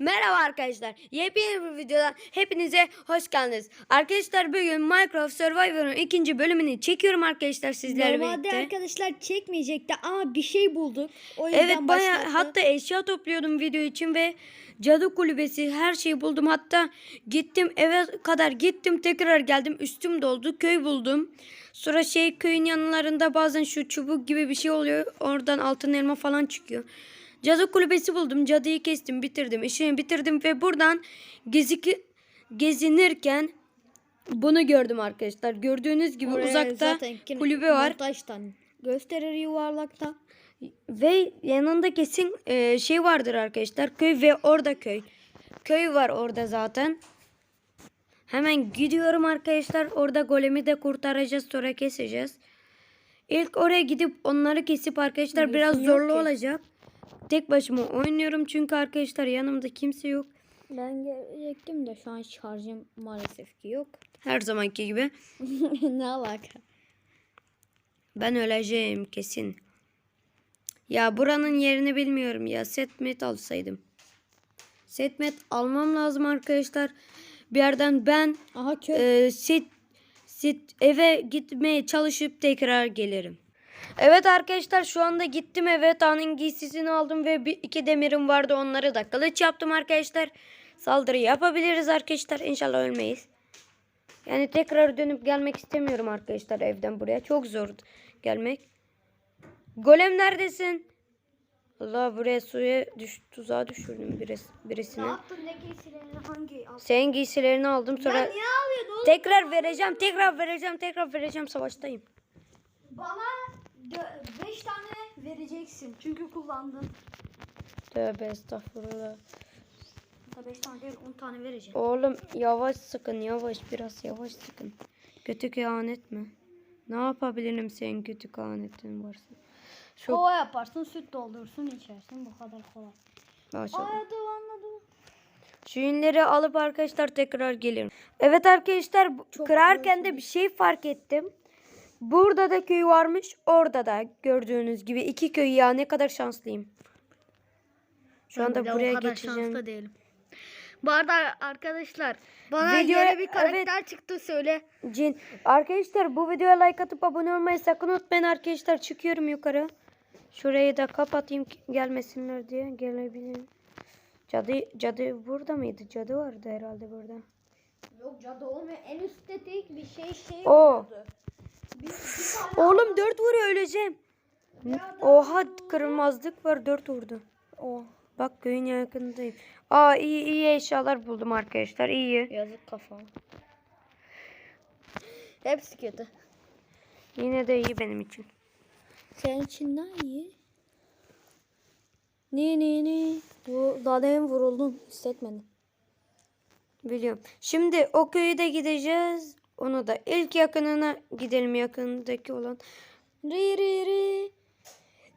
merhaba arkadaşlar. Yepyeni bir videodan hepinize hoş geldiniz. Arkadaşlar bugün Minecraft Survivor'ın ikinci bölümünü çekiyorum arkadaşlar sizlerle Normalde birlikte. arkadaşlar çekmeyecekti ama bir şey bulduk. O yüzden Evet baya başlattı. hatta eşya topluyordum video için ve cadı kulübesi her şeyi buldum. Hatta gittim eve kadar gittim tekrar geldim üstüm doldu köy buldum. Sonra şey köyün yanlarında bazen şu çubuk gibi bir şey oluyor. Oradan altın elma falan çıkıyor. Cadı kulübesi buldum. Cadıyı kestim bitirdim. işimi bitirdim ve buradan gezi gezinirken bunu gördüm arkadaşlar. Gördüğünüz gibi Oraya uzakta kulübe var. Montajtan gösterir yuvarlakta. Ve yanında kesin e, şey vardır arkadaşlar. Köy ve orada köy. Köy var orada zaten. Hemen gidiyorum arkadaşlar. Orada golemi de kurtaracağız sonra keseceğiz. İlk oraya gidip onları kesip arkadaşlar biraz Biliyorsun yok zorlu ki. olacak. Tek başıma oynuyorum çünkü arkadaşlar yanımda kimse yok. Ben gelecektim de şu an şarjım maalesef ki yok. Her zamanki gibi. ne alaka? Ben öleceğim kesin. Ya buranın yerini bilmiyorum ya. Setmet alsaydım. Setmet almam lazım arkadaşlar. Bir yerden ben Aha e, set, set eve gitmeye çalışıp tekrar gelirim. Evet arkadaşlar şu anda gittim eve. Tanın giysisini aldım ve bir, iki demirim vardı. Onları da kılıç yaptım arkadaşlar. Saldırı yapabiliriz arkadaşlar. İnşallah ölmeyiz. Yani tekrar dönüp gelmek istemiyorum arkadaşlar evden buraya. Çok zor gelmek. Golem neredesin? Allah buraya suya düş, tuzağa düşürdüm biris, birisini. yaptın ne giysilerini hangi al? Senin giysilerini aldım sonra niye alıyorsun oğlum? tekrar vereceğim, tekrar vereceğim, tekrar vereceğim savaştayım. Bana 5 tane vereceksin çünkü kullandın. Tövbe estağfurullah. 5 tane değil 10 tane vereceğim. Oğlum yavaş sıkın, yavaş biraz yavaş sıkın. Kötü kehanet mi? Ne yapabilirim senin kötü kehanetin varsa? Şu Kova yaparsın süt doldurursun içersin bu kadar kolay. Maşallah. Anladım anladım. Şu ünleri alıp arkadaşlar tekrar gelirim. Evet arkadaşlar Çok kırarken de bir şey fark ettim. Burada da köy varmış. Orada da gördüğünüz gibi iki köy ya ne kadar şanslıyım. Şu anda buraya geçeceğim. değilim. Bu arada arkadaşlar bana Videoya- yeni bir karakter çıktı söyle. Cin. Arkadaşlar bu videoya like atıp abone olmayı sakın unutmayın arkadaşlar. Çıkıyorum yukarı. Şurayı da kapatayım gelmesinler diye. Gelebilirim. Cadı, cadı burada mıydı? Cadı vardı herhalde burada. Yok cadı olmuyor. En üstte tek bir şey şey O. oldu. Oğlum dört vuruyor öleceğim. Oha kırılmazlık var dört vurdu. o. Bak köyün yakındayım. Aa iyi iyi eşyalar buldum arkadaşlar iyi. Yazık kafam. Hepsi kötü. Yine de iyi benim için. Senin için ne iyi? Ne ne ne? Bu daha demin vuruldun. Hissetmedin. Biliyorum. Şimdi o köyü de gideceğiz. Onu da ilk yakınına gidelim yakındaki olan. Ri ri ri.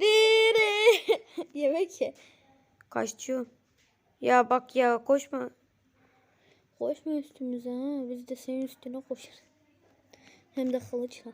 Ri ri. Yemek ye. Kaçıyor. Ya bak ya koşma. Koşma üstümüze ha. Biz de senin üstüne koşarız. Hem de kılıçla.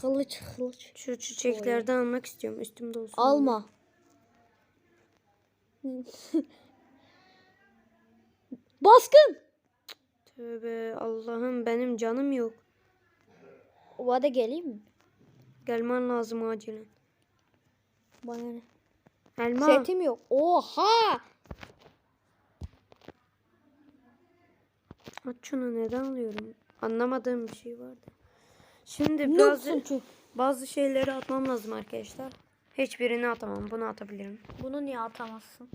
Kılıç kılıç. Şu çiçeklerden almak istiyorum. Üstümde olsun. Alma. Baskın. Tövbe Allah'ım benim canım yok. Vade geleyim mi? Gelmen lazım acilen. Bana ne? Elma. Setim yok. Oha! Aç şunu neden alıyorum? Anlamadığım bir şey vardı. Şimdi bazı bazı şeyleri atmam lazım arkadaşlar. Hiçbirini atamam. Bunu atabilirim. Bunu niye atamazsın?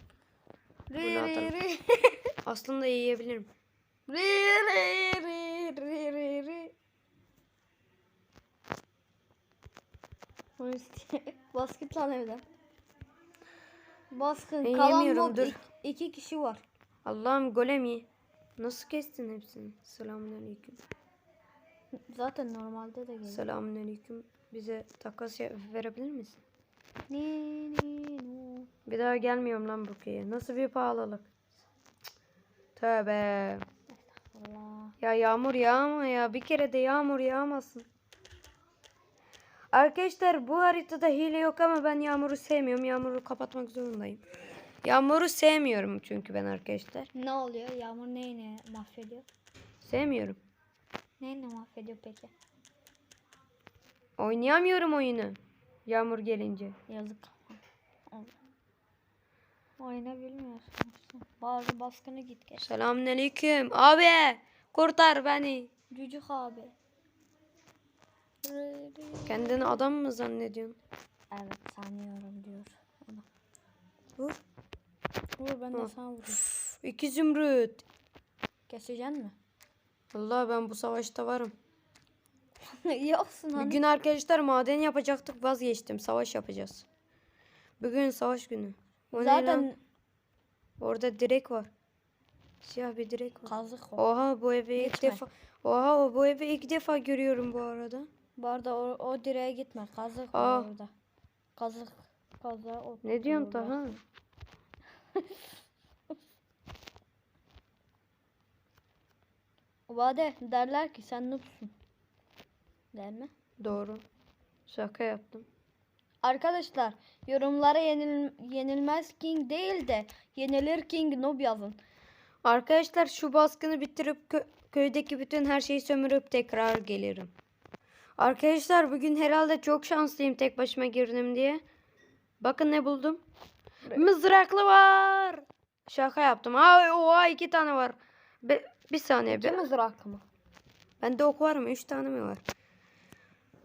Bunu atarım. Aslında yiyebilirim. Ri ri ri ri ri ri. Basket lan evden. Baskın. Ben Kalan mob. dur. İki, kişi var. Allah'ım golem ye. Nasıl kestin hepsini? Selamünaleyküm. Zaten normalde de geliyor. Selamünaleyküm. Bize takas verebilir misin? Ni ni no. Bir daha gelmiyorum lan bu köye. Nasıl bir pahalılık? Tövbe. Ya yağmur yağma ya. Bir kere de yağmur yağmasın. Arkadaşlar bu haritada hile yok ama ben yağmuru sevmiyorum. Yağmuru kapatmak zorundayım. Yağmuru sevmiyorum çünkü ben arkadaşlar. Ne oluyor? Yağmur neyini mahvediyor? Sevmiyorum. Neyini mahvediyor peki? Oynayamıyorum oyunu. Yağmur gelince. Yazık. Oyna bilmiyorsun. Bazı baskını git gel. Selamünaleyküm. Abi kurtar beni. Cücük abi. Kendini adam mı zannediyorsun? Evet sanıyorum diyor. Ona. Vur. Vur ben de Hı. sana vurayım. İki zümrüt. Keseceksin mi? Allah ben bu savaşta varım. Yoksun hani. Bugün arkadaşlar maden yapacaktık vazgeçtim. Savaş yapacağız. Bugün savaş günü. O? Zaten Orada direk var. Siyah bir direk var. kazık var. Oha bu evi ilk defa. Oha bu evi ilk defa görüyorum bu arada. Bu arada o, o direğe gitme. Kazık Aa. var orada. Kazık. Kaza o. Ne diyorsun. Taha? Vade derler ki sen noobsun. Der mi? Doğru. Şaka yaptım. Arkadaşlar yorumlara yenil, yenilmez king değil de yenilir king noob yazın. Arkadaşlar şu baskını bitirip kö- köydeki bütün her şeyi sömürüp tekrar gelirim. Arkadaşlar bugün herhalde çok şanslıyım tek başıma girdim diye. Bakın ne buldum. Mızraklı var. Şaka yaptım. Aa, oha iki tane var. Be- bir saniye. İki Be- mızrak mı? Bende ok var mı? Üç tane mi var?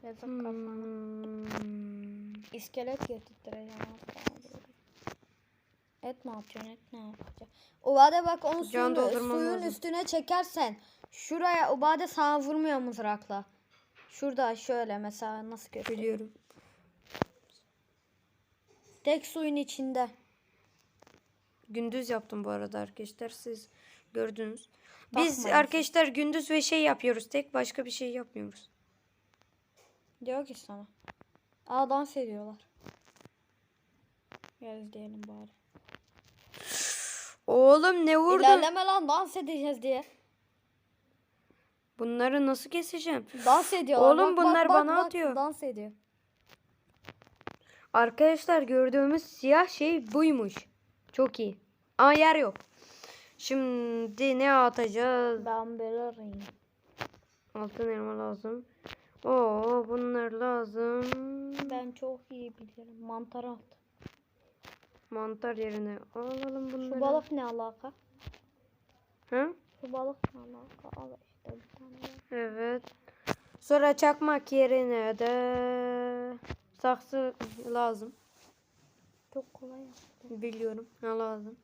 Yazık. Hmm. İskelet getirttireceğim. Et ne yapacaksın? Et ne yapacaksın? Ubade bak onu Can suyun, suyun lazım. üstüne çekersen şuraya Ubade sana vurmuyor mızrakla. Şurada şöyle mesela nasıl göstereyim? Biliyorum. Tek suyun içinde. Gündüz yaptım bu arada arkadaşlar. Siz gördünüz. Biz Bakmayın. arkadaşlar gündüz ve şey yapıyoruz. Tek başka bir şey yapmıyoruz. Diyor ki sana. Aa dans ediyorlar. Gel izleyelim bari. Oğlum ne vurdun? İlerleme lan dans edeceğiz diye. Bunları nasıl keseceğim? Dans ediyorlar. Oğlum bunlar bana atıyor. Dans ediyor. Arkadaşlar gördüğümüz siyah şey buymuş. Çok iyi. Ama yer yok. Şimdi ne atacağız? Ben bilirim. Altın elma lazım. Oo bunlar lazım. Ben çok iyi bilirim. Mantar at. Mantar yerine alalım bunları. Şu balık ne alaka? Ha? Şu balık ne alaka? Al işte bir tane. Evet. Sonra çakmak yerine de saksı lazım. Çok kolay yaptım. Biliyorum. Ha lazım.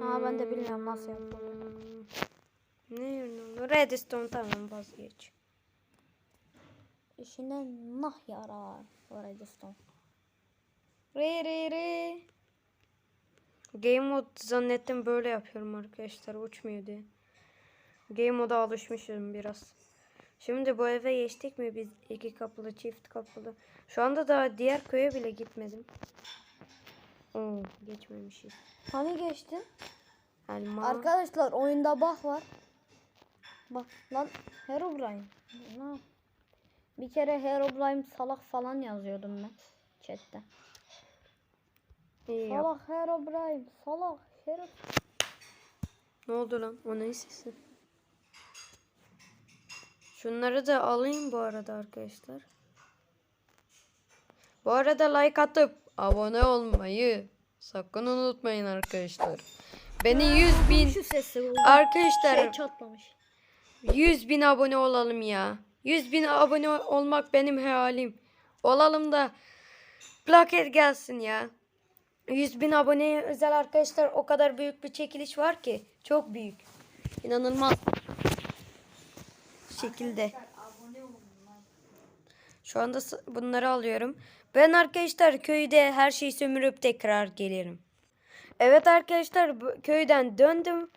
Aa, ben de bilmiyorum nasıl. Hmm. Ne yerine olur? Redstone tamam vazgeç. İşine nah yarar. O redstone. Re re re. Game mode zannettim böyle yapıyorum arkadaşlar uçmuyor diye. Game moda alışmışım biraz. Şimdi bu eve geçtik mi biz iki kapılı çift kapılı. Şu anda daha diğer köye bile gitmedim. Oo geçmemişiz. Hani geçtin? Elma. Arkadaşlar oyunda bak var. Bak lan Herobrine. Ne? Bir kere Herobrine salak falan yazıyordum ben chatte. İyi yap. Salak Herobrine salak Hero. Ne oldu lan? O ne sesi? Şunları da alayım bu arada arkadaşlar. Bu arada like atıp abone olmayı sakın unutmayın arkadaşlar. Beni 100 bin arkadaşlar Şey çatlamış. 100 bin abone olalım ya. 100 bin abone olmak benim hayalim. Olalım da plaket gelsin ya. 100 bin aboneye özel arkadaşlar o kadar büyük bir çekiliş var ki. Çok büyük. İnanılmaz. şekilde. Şu anda bunları alıyorum. Ben arkadaşlar köyde her şeyi sömürüp tekrar gelirim. Evet arkadaşlar köyden döndüm.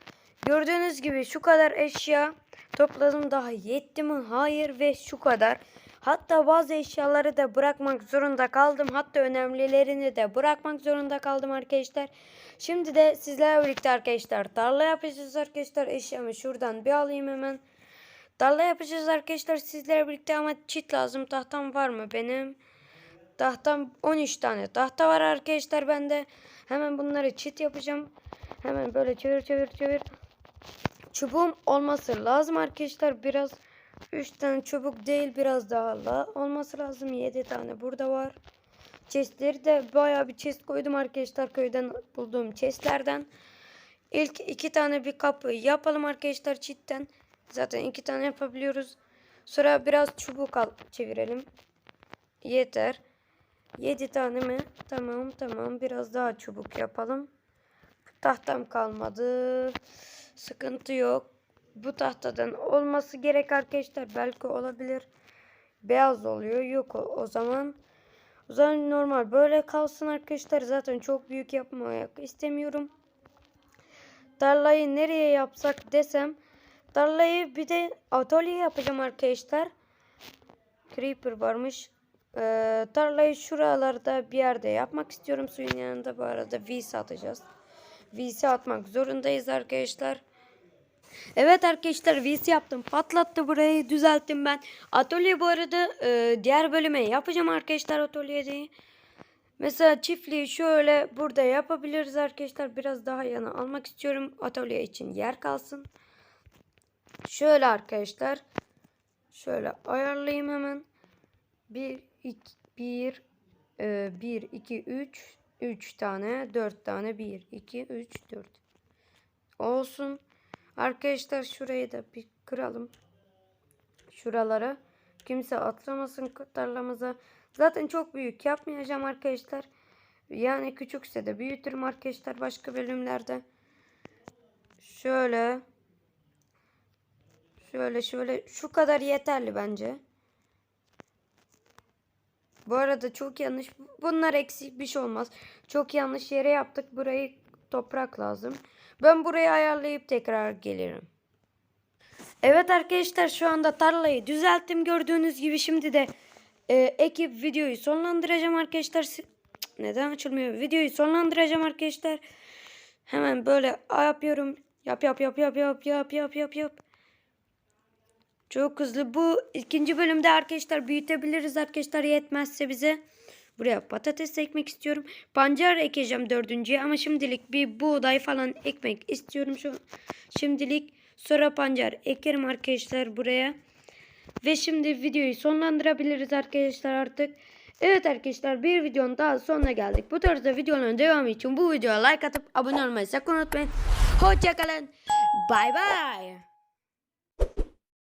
Gördüğünüz gibi şu kadar eşya topladım daha yetti mi? Hayır ve şu kadar. Hatta bazı eşyaları da bırakmak zorunda kaldım. Hatta önemlilerini de bırakmak zorunda kaldım arkadaşlar. Şimdi de sizlerle birlikte arkadaşlar tarla yapacağız arkadaşlar. Eşyamı şuradan bir alayım hemen. Tarla yapacağız arkadaşlar sizlerle birlikte ama çit lazım. Tahtam var mı benim? Tahtam 13 tane tahta var arkadaşlar bende. Hemen bunları çit yapacağım. Hemen böyle çevir çevir çevir. Çubuğum olması lazım arkadaşlar. Biraz 3 tane çubuk değil biraz daha la olması lazım. 7 tane burada var. Chestleri de bayağı bir chest koydum arkadaşlar köyden bulduğum chestlerden. İlk iki tane bir kapı yapalım arkadaşlar çitten. Zaten iki tane yapabiliyoruz. Sonra biraz çubuk al çevirelim. Yeter. 7 tane mi? Tamam tamam. Biraz daha çubuk yapalım. Tahtam kalmadı. Sıkıntı yok. Bu tahtadan olması gerek arkadaşlar. Belki olabilir. Beyaz oluyor. Yok o, o zaman. O zaman normal. Böyle kalsın arkadaşlar. Zaten çok büyük yapmayak istemiyorum. Tarlayı nereye yapsak desem. Tarlayı bir de atölye yapacağım arkadaşlar. Creeper varmış. Ee, tarlayı şuralarda bir yerde yapmak istiyorum. Suyun yanında bu arada VC atacağız. VC atmak zorundayız arkadaşlar. Evet arkadaşlar VC yaptım. Patlattı burayı düzelttim ben. Atölye bu arada e, diğer bölüme yapacağım arkadaşlar atölyede. Mesela çiftliği şöyle burada yapabiliriz arkadaşlar. Biraz daha yana almak istiyorum. Atölye için yer kalsın. Şöyle arkadaşlar. Şöyle ayarlayayım hemen. 1 2 1 1 2 3 3 tane 4 tane 1 2 3 4 olsun. Arkadaşlar şurayı da bir kıralım. Şuralara. Kimse atlamasın tarlamıza. Zaten çok büyük yapmayacağım arkadaşlar. Yani küçükse de büyütürüm arkadaşlar başka bölümlerde. Şöyle. Şöyle şöyle. Şu kadar yeterli bence. Bu arada çok yanlış. Bunlar eksik bir şey olmaz. Çok yanlış yere yaptık. Burayı toprak lazım. Ben burayı ayarlayıp tekrar gelirim. Evet arkadaşlar şu anda tarlayı düzelttim. Gördüğünüz gibi şimdi de e, ekip videoyu sonlandıracağım arkadaşlar. Neden açılmıyor? Videoyu sonlandıracağım arkadaşlar. Hemen böyle yapıyorum. Yap yap yap yap yap yap yap yap yap. Çok hızlı. Bu ikinci bölümde arkadaşlar büyütebiliriz arkadaşlar yetmezse bize. Buraya patates ekmek istiyorum. Pancar ekeceğim dördüncüye ama şimdilik bir buğday falan ekmek istiyorum şu şimdilik. Sonra pancar ekerim arkadaşlar buraya. Ve şimdi videoyu sonlandırabiliriz arkadaşlar artık. Evet arkadaşlar bir videonun daha sonuna geldik. Bu tarzda videoların devamı için bu videoya like atıp abone olmayı sakın unutmayın. Hoşçakalın. Bay bay.